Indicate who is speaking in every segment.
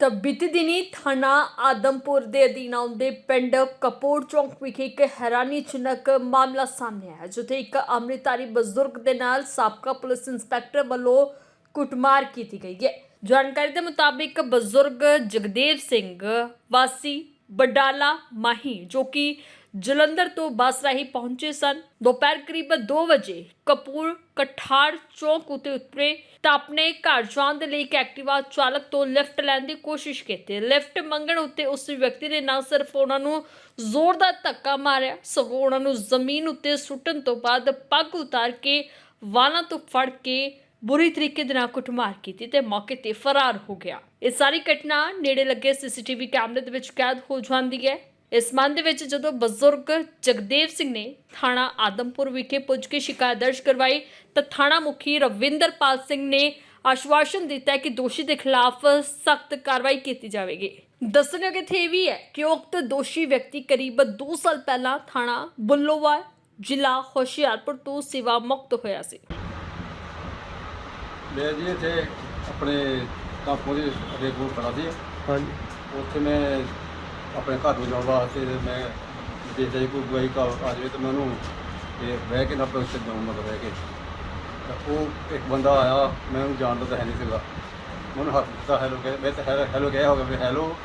Speaker 1: ਤਾਂ ਬੀਤੀ ਦਿਨੀ ਥਾਣਾ ਆਦਮਪੁਰ ਦੇ ਅਧੀਨ ਆਉਂਦੇ ਪਿੰਡ ਕਪੂਰ ਚੌਂਕ ਵਿਖੇ ਇੱਕ ਹੈਰਾਨੀਜਨਕ ਮਾਮਲਾ ਸਾਹਮਣੇ ਆਇਆ, ਜਿੱਥੇ ਇੱਕ ਅੰਮ੍ਰਿਤਧਾਰੀ ਬਜ਼ੁਰਗ ਦੇ ਨਾਲ ਸਾਬਕਾ ਪੁਲਿਸ ਇੰਸਪੈਕਟਰ ਵੱਲੋਂ ਕੁੱਟਮਾਰ ਕੀਤੀ ਗਈ ਹੈ। ਜਾਣਕਾਰੀ ਦੇ ਮੁਤਾਬਿਕ ਬਜ਼ੁਰਗ ਜਗਦੇਵ ਸਿੰਘ ਵਾਸੀ ਬਡਾਲਾ ਮਾਹੀ, ਜੋ ਕਿ ਜਲੰਧਰ ਤੋਂ ਬੱਸ ਰਾਹੀਂ ਪਹੁੰਚੇ ਸਨ। ਦੁਪਹਿਰ ਕਰੀਬ 2 ਵਜੇ ਕਪੂਰ ਕਠਾੜ ਚੌਕ ਉਤੇ ਉਤਰੇ ਤਾਂ ਆਪਣੇ ਘਰ ਜਾਣ ਦੇ ਲਈ ਇੱਕ ਐਕਟਿਵਾ ਚਾਲਕ ਤੋਂ ਲਿਫਟ ਲੈਣ ਦੀ ਕੋਸ਼ਿਸ਼ ਕੀਤੀ। ਲਿਫਟ ਮੰਗਣ ਉੱਤੇ ਉਸ ਵਿਅਕਤੀ ਨੇ ਨਾ ਸਿਰਫ ਉਹਨਾਂ ਨੂੰ ਜ਼ੋਰਦਾਰ ਧੱਕਾ ਮਾਰਿਆ। ਸਗੋਂ ਉਹਨਾਂ ਨੂੰ ਜ਼ਮੀਨ ਉੱਤੇ ਸੁੱਟਣ ਤੋਂ ਬਾਅਦ ਪੱਗ ਉਤਾਰ ਕੇ ਵਾਲਾਂ ਤੋਂ ਫੜ ਕੇ ਬੁਰੀ ਤਰੀਕੇ ਦੇ ਨਾਲ ਕੁੱਟਮਾਰ ਕੀਤੀ ਤੇ ਮੌਕੇ ਤੇ ਫਰਾਰ ਹੋ ਗਿਆ। ਇਹ ਸਾਰੀ ਘਟਨਾ ਨੇੜੇ ਲੱਗੇ ਸੀਸੀਟੀਵੀ ਕੈਮਰੇ ਦੇ ਵਿੱਚ ਕੈਦ ਹੋ ਜਾਂਦੀ ਹੈ। ਇਸ ਸੰਬੰਧ ਦੇ ਵਿੱਚ ਜਦੋਂ ਬਜ਼ੁਰਗ ਜਗਦੇਵ ਸਿੰਘ ਨੇ ਥਾਣਾ ਆਦਮਪੁਰ ਵਿਖੇ ਪੁੱਜ ਕੇ ਸ਼ਿਕਾਇਤ ਦਰਜ ਕਰਵਾਈ ਤਾਂ ਥਾਣਾ ਮੁਖੀ ਰਵਿੰਦਰਪਾਲ ਸਿੰਘ ਨੇ ਆਸ਼ਵਾਸਨ ਦਿੱਤਾ ਕਿ ਦੋਸ਼ੀ ਦੇ ਖਿਲਾਫ ਸਖਤ ਕਾਰਵਾਈ ਕੀਤੀ ਜਾਵੇਗੀ। ਦੱਸਣਯੋਗ ਇੱਥੇ ਇਹ ਵੀ ਹੈ ਕਿ ਉਕਤ ਦੋਸ਼ੀ ਵਿਅਕਤੀ ਕਰੀਬ 2 ਸਾਲ ਪਹਿਲਾਂ ਥਾਣਾ ਬੁੱਲੋਵਾਲ ਜ਼ਿਲ੍ਹਾ ਹੁਸ਼ਿਆਰਪੁਰ ਤੋਂ ਸੇਵਾ ਮੁਕਤ ਹੋਇਆ ਸੀ।
Speaker 2: ਮੈਂ ਜੀ ਇੱਥੇ ਆਪਣੇ ਕਾਪੂ ਦੇ ਅੱਗੇ ਕੋਲ ਖੜਾ ਸੀ
Speaker 3: ਹਾਂਜੀ।
Speaker 2: ਉੱਥੇ ਮੈਂ ਆਪਣੇ ਘਰ ਨੂੰ ਜਾਣ ਵਾਸਤੇ ਤੇ ਮੈਂ ਜੇ ਜੀ ਕੋਈ ਗਵਾਈ ਕਾ ਆ ਜਾਵੇ ਤਾਂ ਮੈਂ ਉਹਨੂੰ ਇਹ ਬਹਿ ਕੇ ਨਾ ਆਪਣੇ ਉੱਤੇ ਜਾਉਂ ਮਤਲਬ ਬਹਿ ਕੇ। ਤਾਂ ਉਹ ਇੱਕ ਬੰਦਾ ਆਇਆ, ਮੈਂ ਉਹਨੂੰ ਜਾਣਦਾ ਤਾਂ ਹੈ ਨਹੀਂ ਸੀਗਾ। ਉਹਨੂੰ ਹੱਥ ਦਿੱਤਾ ਹੈਲੋ ਕਹੇ ਮੈਂ ਤਾਂ ਹੈਲੋ ਹੈਲੋ ਕਿਹਾ ਹੋਗਾ ਵੀ ਹੈਲੋ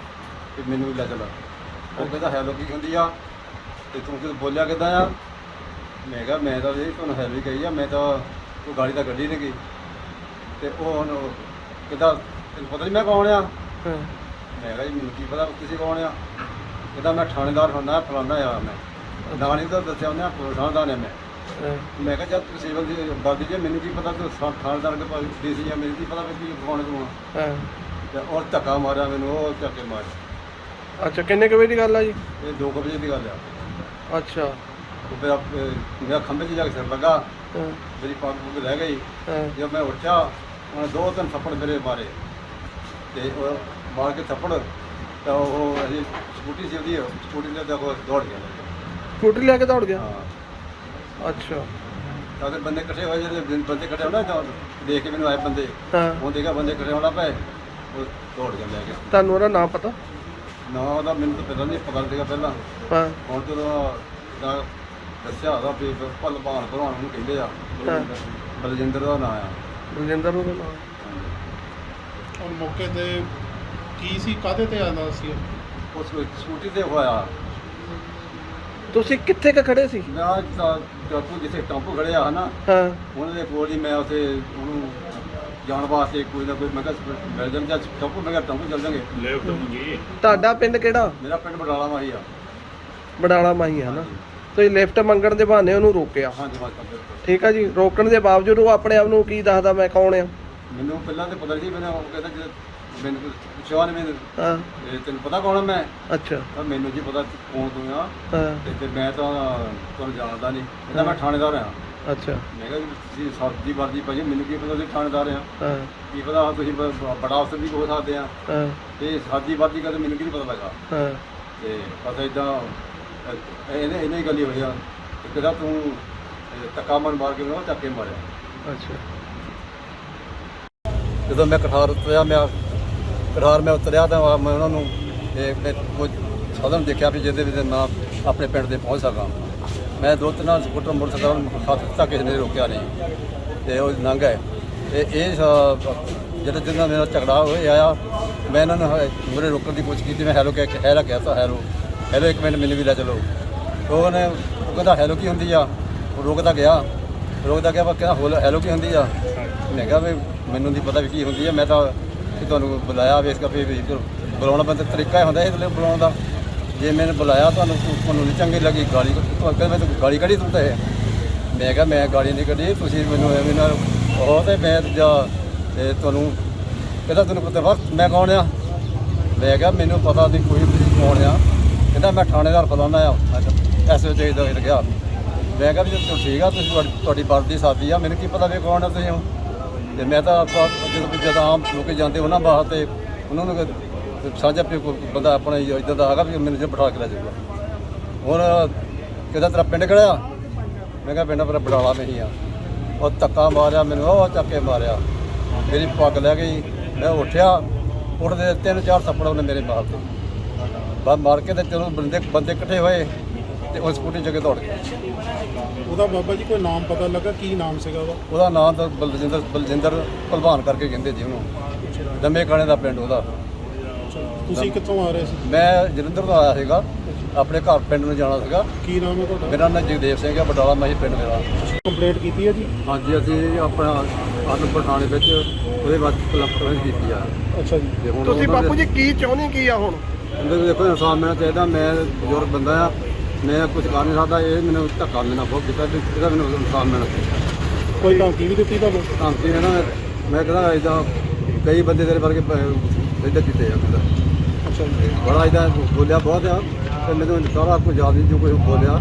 Speaker 2: ਤੇ ਮੈਨੂੰ ਵੀ ਲੈ ਚਲਾ। ਉਹ ਕਹਿੰਦਾ ਹੈਲੋ ਕੀ ਹੁੰਦੀ ਆ? ਤੇ ਤੂੰ ਕਿਉਂ ਬੋਲਿਆ ਕਿੱਦਾਂ ਆ? ਮੈਂ ਕਿਹਾ, ਮੈਂ ਤਾਂ ਜੀ ਤੁਹਾਨੂੰ ਹੈਲੋ ਹੀ ਕਹੀ ਆ, ਮੈਂ ਤਾਂ ਕੋਈ ਗਾੜੀ ਤਾਂ ਗੱਡੀ ਨਹੀਂ ਗਈ। ਤੇ ਉਹ ਹੁਣ ਕਿਦਾਂ ਤੈਨੂੰ ਪਤਾ ਨਹੀਂ ਮੈਂ ਕੌਣ ਆ? ਮੈਂ ਕਿਹਾ ਜੀ ਮੈਨੂੰ ਕੀ ਪਤਾ ਤੁਸੀਂ ਕੌਣ ਆ? ਕਹਿੰਦਾ ਮੈਂ ਥਾਣੇਦਾਰ ਹੁੰਦਾ ਫਲਾਣਾ ਆ ਮੈਂ। ਨਾਂ ਨਹੀਂ ਤਾਂ ਦੱਸਿਆ ਉਹਨੇ ਥਾਣੇਦਾਰ ਨੇ ਮੈਂ। ਮੈਂ ਕਿਹਾ ਜਦ ਤੁਸੀਂ ਬੰਦੀ ਬਾਦੀ ਜੀ ਮੈਨੂੰ ਕੀ ਪਤਾ ਤੂੰ ਥਾਣੇਦਾਰ ਦੇ ਪਾਸ ਡੀਸੀ ਆ ਮੈਨੂੰ ਕੀ ਪਤਾ ਵੀ ਕੀ ਕੌਣ ਤੂੰ ਆ।
Speaker 3: ਹਾਂ।
Speaker 2: ਤੇ ਔਰ ਧੱਕਾ ਮਾਰਿਆ ਮੈਨੂੰ ਉਹ ਚੱਕੇ ਮਾਰ।
Speaker 3: ਅੱਛਾ ਕਿੰਨੇ ਕੁ ਵਜੇ ਦੀ ਗੱਲ ਆ ਜੀ?
Speaker 2: ਇਹ 2 ਵਜੇ ਦੀ ਗੱਲ ਆ।
Speaker 3: ਅੱਛਾ।
Speaker 2: ਉਹ ਅਹ ਮੇਰਾ ਖੰਭੇ 'ਚ ਜਾ ਕੇ ਸਿਰ ਲੱਗਾ।
Speaker 3: ਹਾਂ।
Speaker 2: ਮੇਰੀ ਪੱਗ ਪੁੱਗ ਰਹਿ ਗਈ।
Speaker 3: ਹਾਂ।
Speaker 2: ਜਦ ਮੈਂ ਉੱਠਿਆ ਉਹਨੇ ਦੋ ਤਿੰਨ ਥੱਪੜ ਮੇਰੇ ਮਾਰੇ। ਤੇ ਉਹ ਮਾਰ ਕੇ ਥੱਪੜ ਤਾਂ ਉਹ ਅਸੀਂ ਸਕੂਟੀ ਸੀ ਉਹਦੀ ਸਕੂਟੀ ਦੇ ਦੇਖੋ ਦੌੜ ਗਿਆ।
Speaker 3: ਸਕੂਟਰੀ ਲੈ ਕੇ ਦੌੜ ਗਿਆ?
Speaker 2: ਹਾਂ।
Speaker 3: ਅੱਛਾ।
Speaker 2: ਤਾਂ ਉਹਦੇ ਬੰਦੇ ਇਕੱਠੇ ਹੋਏ ਜਿਹੜੇ ਬੰਦੇ ਬੰਦੇ ਇਕੱਠੇ ਹੋਣਾ ਤਾਂ ਦੇਖ ਕੇ ਮੈਨੂੰ ਆਏ ਬੰਦੇ।
Speaker 3: ਹਾਂ।
Speaker 2: ਉਹ ਦੇਖਿਆ ਬੰਦੇ ਇਕੱਠੇ ਹੋਣਾ ਪਏ ਉਹ ਦੌੜ ਗਿਆ ਲੈ ਕੇ।
Speaker 3: ਤੁਹਾਨੂੰ ਉਹਦਾ ਨਾਮ ਪਤਾ?
Speaker 2: ਨਾ ਉਹਦਾ ਮੈਨੂੰ ਤਾਂ ਪਤਾ ਨਹੀਂ ਪਤਾ ਸੀਗਾ ਪਹਿਲਾਂ।
Speaker 3: ਹਾਂ।
Speaker 2: ਹੁਣ ਜਦੋਂ ਦਾ ਦੱਸਿਆ ਉਹਦਾ ਵੀ ਭਲ ਭਾਣ ਭਲਵਾਨ ਨੂੰ ਕਹਿੰਦੇ ਆ। ਬਲਜਿੰਦਰ ਦਾ ਨਾਂ ਆ।
Speaker 3: ਬਲਜਿੰਦਰ ਉਹਦਾ ਨਾਮ
Speaker 4: ਔਰ ਮੌਕੇ ਤੇ ਕੀ ਸੀ? ਕਾਹਦੇ ਤੇ ਆਉਂਦਾ ਸੀ ਉਹ?
Speaker 2: ਉਸ ਵਿੱਚ ਸਕੂਟੀ ਤੇ ਹੋਇਆ।
Speaker 3: ਤੁਸੀਂ ਕਿੱਥੇ ਕ ਖੜੇ ਸੀ?
Speaker 2: ਮੈਂ ਚਾਕੂ ਜਿੱਥੇ ਟੰਪੂ ਖੜਿਆ ਹਨਾ
Speaker 3: ਹਾਂ।
Speaker 2: ਉਹਨਾਂ ਦੇ ਕੋਲ ਹੀ ਮੈਂ ਉੱਥੇ ਉਹਨੂੰ ਜਾਣ ਵਾਸਤੇ ਕੋਈ ਨਾ ਕੋਈ ਮੈਂ ਕਿਹਾ ਮਿਲ ਜਾਣ ਜਾਂ ਟੰਪੂ ਮੈਂ ਕਿਹਾ ਟੰਪੂ ਚੱਲ ਜਾਵਾਂਗੇ
Speaker 3: ਤੁਹਾਡਾ ਪਿੰਡ ਕਿਹੜਾ?
Speaker 2: ਮੇਰਾ ਪਿੰਡ ਬਡਾਲਾ ਮਾਹੀ ਆ।
Speaker 3: ਬਡਾਲਾ ਮਾਈ ਹੈ ਨਾ। ਤੁਸੀਂ ਲਿਫਟ ਮੰਗਣ ਦੇ ਬਹਾਨੇ ਉਹਨੂੰ ਰੋਕਿਆ।
Speaker 2: ਹਾਂਜੀ ਬਾਤ ਕਰਦੇ
Speaker 3: ਠੀਕ ਆ ਜੀ ਰੋਕਣ ਦੇ ਬਾਵਜੂਦ ਉਹ ਆਪਣੇ ਆਪ ਨੂੰ ਕੀ ਦੱਸਦਾ ਮੈਂ ਕੌਣ ਆ?
Speaker 2: ਮੈਨੂੰ ਪਹਿਲਾਂ ਤੇ ਪਤਾ ਨਹੀਂ ਸੀ ਮੈਨੂੰ ਉਹ ਕਹਿੰਦਾ ਜੇ ਮੈਨੂੰ ਨੇ ਮੈਨੂੰ
Speaker 3: ਹਾਂ।
Speaker 2: ਇਹ ਤੈਨੂੰ ਪਤਾ ਕੌਣ ਆ ਮੈਂ?
Speaker 3: ਅੱਛਾ।
Speaker 2: ਤਾਂ ਮੈਨੂੰ ਜੀ ਪਤਾ ਕੌਣ ਤੂੰ ਆ।
Speaker 3: ਹਾਂ।
Speaker 2: ਤੇ ਤੇ ਮੈਂ ਤਾਂ ਤੁਹਾਨੂੰ ਜਾਣਦਾ ਨਹੀਂ ਕਹਿੰਦਾ ਮੈਂ ਥਾਣੇਦਾਰ ਆ।
Speaker 3: ਅੱਛਾ।
Speaker 2: ਮੈਂ ਕਿਹਾ ਜੀ ਤੁਸੀਂ ਸਰਦੀ ਵਰਦੀ ਭਾਜੀ ਮੈਨੂੰ ਕੀ ਪਤਾ ਤੁਸੀਂ ਥਾਣੇਦਾਰ ਆ।
Speaker 3: ਹਾਂ।
Speaker 2: ਕੀ ਪਤਾ ਤੁਸੀਂ ਬ- ਬ- ਬੜਾ ਅਫਸਰ ਵੀ ਹੋ ਸਕਦੇ ਆ।
Speaker 3: ਹਾਂ।
Speaker 2: ਤੇ ਸਰਦੀ ਵਰਦੀ ਕਦੇ ਮੈਨੂੰ ਕੀ ਪਤਾ ਲੱਗਾ।
Speaker 3: ਹਾਂ।
Speaker 2: ਤੇ ਬਸ ਇਦਾਂ ਇਹਨੇ ਇਹਨੇ ਹੀ ਗੱਲੀ ਹੋਈਆ ਕਿਹਦਾ ਤੂੰ ਇਹ ਧੱਕਾ ਮਨ ਮਾਰ ਕੇ ਉਹ ਚੱਕੇ ਮਾਰਿਆ।
Speaker 3: ਅੱਛਾ।
Speaker 2: ਜਦੋਂ ਮੈਂ ਕਠਾਰ ਉਤਰਿਆ ਮੈਂ ਕਠਾਰ ਮੈਂ ਉਤਰਿਆ ਤਾਂ ਮੈਂ ਉਹਨਾਂ ਨੂੰ ਇਹ ਮੈਂ ਕੁਝ ਸਾਧਨ ਦੇਖਿਆ ਵੀ ਜਿਹਦੇ ਵਿੱਚ ਮੈਂ ਆਪਣੇ ਪਿੰਡ ਦੇ ਪਹੁੰਚ ਸਕਾਂ। ਮੈਂ ਦੋ ਤਿੰਨ ਸਕੂਟਰ, ਮੋਟਰਸਾਈਕਲ ਹੱਥ ਤੱਕ ਕਿਸੇ ਨੇ ਰੋਕਿਆ ਨਹੀਂ। ਤੇ ਉਹ ਲੰਘ ਗਏ। ਤੇ ਇਹ ਸ- ਜਦੋਂ ਜਿੰਨਾ ਮੇਰਾ ਝਗੜਾ ਹੋਇਆ ਆ, ਮੈਂ ਇਹਨਾਂ ਨੂੰ ਮੇਰੇ ਰੋਕਣ ਦੀ ਕੋਸ਼ਿਸ਼ ਕੀਤੀ। ਮੈਂ ਹੈਲੋ ਕਹਿ ਕੇ, ਹੈਲਾ ਕਹਿਤਾ, ਹੈਲੋ। ਹੈਲੋ, ਇੱਕ ਮਿੰਟ, ਮੈਨੂੰ ਵੀ ਲੈ ਚਲੋ। ਉਹਨੇ ਉਹ ਕਹਿੰਦਾ ਹੈਲੋ ਕੀ ਹੁੰਦੀ ਆ? ਉਹ ਰੁਕਦਾ ਗਿਆ। ਰੋਕਦਾ ਗਿਆ, ਪਰ ਕਹਿੰਦਾ ਹੋਲ ਹੈਲੋ ਕੀ ਹੁੰਦੀ ਆ? ਮੈਂ ਕਿਹਾ, ਵੀ ਮੈਨੂੰ ਨਹੀਂ ਪਤਾ ਵੀ ਕੀ ਹੁੰਦੀ ਆ। ਮੈਂ ਤਾਂ ਕਿ ਤੁਹਾਨੂੰ ਬੁਲਾਇਆ ਵੀ ਇਸ ਕਰਕੇ ਵੀ ਬੁਲਾਉਣਾ ਬੰਦਾ ਤਰੀਕਾ ਹੀ ਹੁੰਦਾ ਇਸ ਲਈ ਬੁਲਾਉਣ ਦਾ। ਜੇ ਮੈਨੂੰ ਬੁਲਾਇਆ ਤੁਹਾਨੂੰ ਤੁਹਾਨੂੰ ਨਹੀਂ ਚੰਗੀ ਲੱਗੀ, ਗਾਲੀ ਤੁਹਾਨੂੰ ਕਹਿੰਦਾ ਮੈਂ ਤਾਂ ਗਾਲੀ ਕੱਢੀ ਤੂੰ ਤਾਂ। ਮੈਂ ਕਿਹਾ, ਮੈਂ ਗਾਲੀ ਨਹੀਂ ਕੱਢੀ, ਤੁਸੀਂ ਮੈਨੂੰ ਐਵੇਂ ਨਾਲ ਉਹ ਤੇ ਮੈਂ ਜਾ ਤੇ ਤੁਹਾਨੂੰ ਕਹਿੰਦਾ ਤੁਹਾਨੂੰ ਪਤਾ ਵਾ ਮੈਂ ਕੌਣ ਆ? ਮੈਂ ਕਿਹਾ, ਮੈਨੂੰ ਪਤਾ ਨਹੀਂ ਕੋਈ ਵੀ ਕੌਣ ਆ। ਕਹਿੰਦਾ, ਮੈਂ ਥਾਣੇਦਾਰ ਫਲਾਣਾ ਆ ਐਸਓ ਚਾਹੀਦਾ ਇਹ ਗਿਆ। ਮੈਂ ਕਿਹਾ ਵੀ ਚਲੋ ਠੀਕ ਆ, ਤੁਸੀਂ ਤੁਹਾਡੀ- ਤੁਹਾਡੀ ਵਰਦੀ ਸਾਦੀ ਆ, ਮੈਨੂੰ ਕੀ ਪਤਾ ਵੀ ਕੌਣ ਆ ਤੁਸੀਂ ਤੇ ਮੈਂ ਤਾਂ ਆਪਾਂ ਜਦੋਂ ਜਦੋਂ ਆਮ ਲੋਕ ਜਾਂਦੇ ਉਹਨਾਂ ਬਾਹਰ ਤੇ ਉਹਨਾਂ ਨੂੰ ਕਿ ਸਾਂਝਾ ਪੇ ਕੋਈ ਬੰਦਾ ਆਪਣਾ ਇਦਾਂ ਦਾ ਹੈਗਾ ਵੀ ਮੈਨੂੰ ਜੇ ਬਿਠਾ ਕੇ ਲੈ ਜਾਊਗਾ। ਹੁਣ ਕਿਹਦਾ ਤੇਰਾ ਪਿੰਡ ਕਿਹੜਾ ਮੈਂ ਕਿਹਾ ਪਿੰਡ ਮੇਰਾ ਬਡਾਲਾ ਨਹੀਂ ਆ। ਉਹ ਧੱਕਾ ਮਾਰਿਆ ਮੈਨੂੰ, ਉਹ ਚੱਕ ਕੇ ਮਾਰਿਆ। ਮੇਰੀ ਪੱਗ ਲੈ ਗਈ, ਮੈਂ ਉੱਠਿਆ, ਉੱਠਦੇ ਤਿੰਨ ਚਾਰ ਥੱਪੜ ਉਹਨੇ ਮੇਰੇ ਮਾਰ ਤੇ। ਬਾ ਮਾਰ ਕੇ ਤੇ ਚਲੋ ਬੰਦੇ ਬੰਦੇ ਇਕੱਠੇ ਹੋਏ। ਤੇ ਉਹ ਸਕੂਟੀ ਜਗੇ ਦੌੜ ਗਏ।
Speaker 4: ਉਹਦਾ ਬਾਬਾ ਜੀ ਕੋਈ ਨਾਮ ਪਤਾ ਲੱਗਾ? ਕੀ ਨਾਮ ਸੀਗਾ ਉਹਦਾ?
Speaker 2: ਉਹਦਾ ਨਾਮ ਤਾਂ ਬਲਜਿੰਦਰ ਬਲਜਿੰਦਰ ਭਲਵਾਨ ਕਰਕੇ ਕਹਿੰਦੇ ਜੀ ਉਹਨੂੰ। ਦੰਮੇ ਖਾਣੇ ਦਾ ਪਿੰਡ ਉਹਦਾ।
Speaker 4: ਤੁਸੀਂ ਕਿੱਥੋਂ ਆ ਰਹੇ ਸੀ?
Speaker 2: ਮੈਂ ਜਲੰਧਰ ਤੋਂ ਆਇਆ ਸੀਗਾ। ਆਪਣੇ ਘਰ ਪਿੰਡ ਨੂੰ ਜਾਣਾ ਸੀਗਾ।
Speaker 4: ਕੀ ਨਾਮ ਹੈ ਤੁਹਾਡਾ?
Speaker 2: ਮੇਰਾ ਨਾਮ ਜਗਦੇਵ ਸਿੰਘ ਹੈ ਬਟਾਲਾ ਮਾਹੀ ਪਿੰਡ ਮੇਰਾ।
Speaker 4: ਕੰਪਲੇਂਟ ਕੀਤੀ ਹੈ ਜੀ?
Speaker 2: ਹਾਂਜੀ ਅਸੀਂ ਆਪਣਾ ਆਦਮਪੁਰ ਥਾਣੇ ਵਿੱਚ ਉਹਦੇ ਬਾਅਦ ਕਲੱਪਟਰ ਕੀਤੀ ਆ।
Speaker 4: ਅੱਛਾ ਜੀ।
Speaker 3: ਤੁਸੀਂ ਬਾਪੂ ਜੀ ਕੀ ਚਾਹੁੰਦੇ ਕੀ ਆ ਹੁਣ?
Speaker 2: ਦੇਖੋ ਇਨਸਾਨ ਮਿਲਣਾ ਚਾਹੀਦਾ ਮੈਂ ਬਜ਼ੁਰਗ ਬੰਦਾ ਆ। ਮੈਂ ਕੁਝ ਕਰ ਨਹੀਂ ਸਕਦਾ ਇਹ ਮੈਨੂੰ ਧੱਕਾ ਦੇਣਾ ਬਹੁਤ ਕੀਤਾ ਤੇ ਇਹਦਾ ਮੈਨੂੰ ਇਨਸਾਨ ਮਿਲਣਾ ਚਾਹੀਦਾ
Speaker 4: ਕੋਈ ਧਮਕੀ ਵੀ ਦਿੱਤੀ ਤੁਹਾਨੂੰ?
Speaker 2: ਧਮਕੀ ਨੇ ਨਾ ਮੈਂ ਕਹਿੰਦਾ ਇਦਾਂ ਕਈ ਬੰਦੇ ਤੇਰੇ ਵਰਗੇ ਇਦਾਂ ਕੀਤੇ ਆ ਕਹਿੰਦਾ।
Speaker 4: ਅੱਛਾ
Speaker 2: ਬੜਾ ਇਦਾਂ ਬੋਲਿਆ ਬਹੁਤ ਆ ਤੇ ਮੈਨੂੰ ਸਾਰਾ ਕੁਝ ਯਾਦ ਨਹੀਂ ਜੋ ਕੁਝ ਬੋਲਿਆ।